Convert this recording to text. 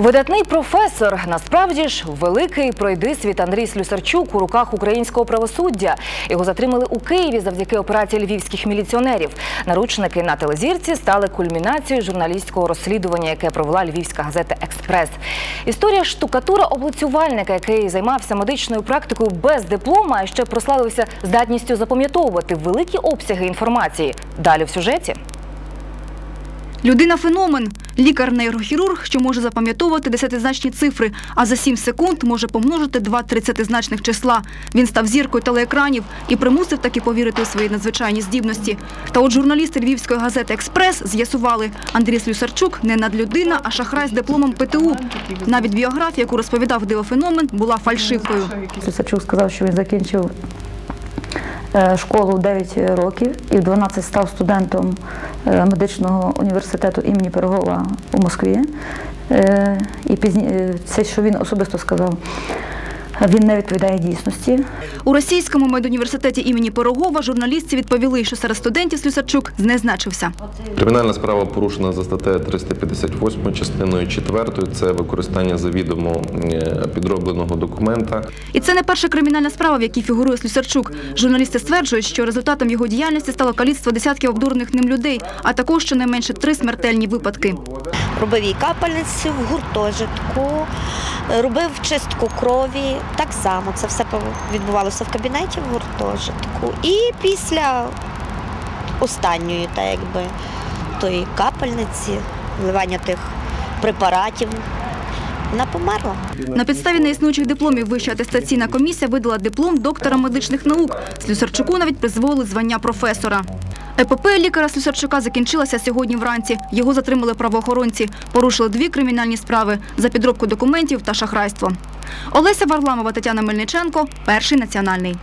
Видатний професор, насправді ж великий пройдисвіт Андрій Слюсарчук у руках українського правосуддя. Його затримали у Києві завдяки операції львівських міліціонерів. Наручники на телезірці стали кульмінацією журналістського розслідування, яке провела львівська газета Експрес. Історія штукатура облицювальника, який займався медичною практикою без диплома, а ще прославився здатністю запам'ятовувати великі обсяги інформації. Далі в сюжеті. Людина феномен. Лікар-нейрохірург, що може запам'ятовувати десятизначні цифри, а за 7 секунд може помножити два тридцятизначних числа. Він став зіркою телеекранів і примусив таки повірити у свої надзвичайні здібності. Та от журналісти львівської газети Експрес з'ясували, Андрій Слюсарчук не надлюдина, а шахрай з дипломом ПТУ. Навіть біографія, яку розповідав дивофеномен, була фальшивкою. Слюсарчук сказав, що він закінчив е, школу 9 років і в 12 став студентом е, медичного університету імені Пирогова у Москві. Е, І пізні... це, що він особисто сказав, він не відповідає дійсності. У російському медуніверситеті імені Пирогова журналістці відповіли, що серед студентів Слюсарчук не значився. Кримінальна справа порушена за статтею 358 частиною 4. Це використання завідомо е, підробленого документа. І це не перша кримінальна справа, в якій фігурує Слюсарчук. Журналісти стверджують, що результатом його діяльності стало каліцтво десятків обдурених ним людей, а також щонайменше три смертельні випадки. Робив і капельниці в гуртожитку, робив чистку крові. Так само це все відбувалося в кабінеті в гуртожитку. І після останньої, так якби, тої капельниці, вливання тих препаратів, вона померла. На підставі неіснуючих дипломів Вища атестаційна комісія видала диплом доктора медичних наук. Слюсарчуку навіть призволили звання професора. Епопея лікаря Слюсарчука закінчилася сьогодні вранці. Його затримали правоохоронці. Порушили дві кримінальні справи за підробку документів та шахрайство. Олеся Варламова, Тетяна Мельниченко, перший національний.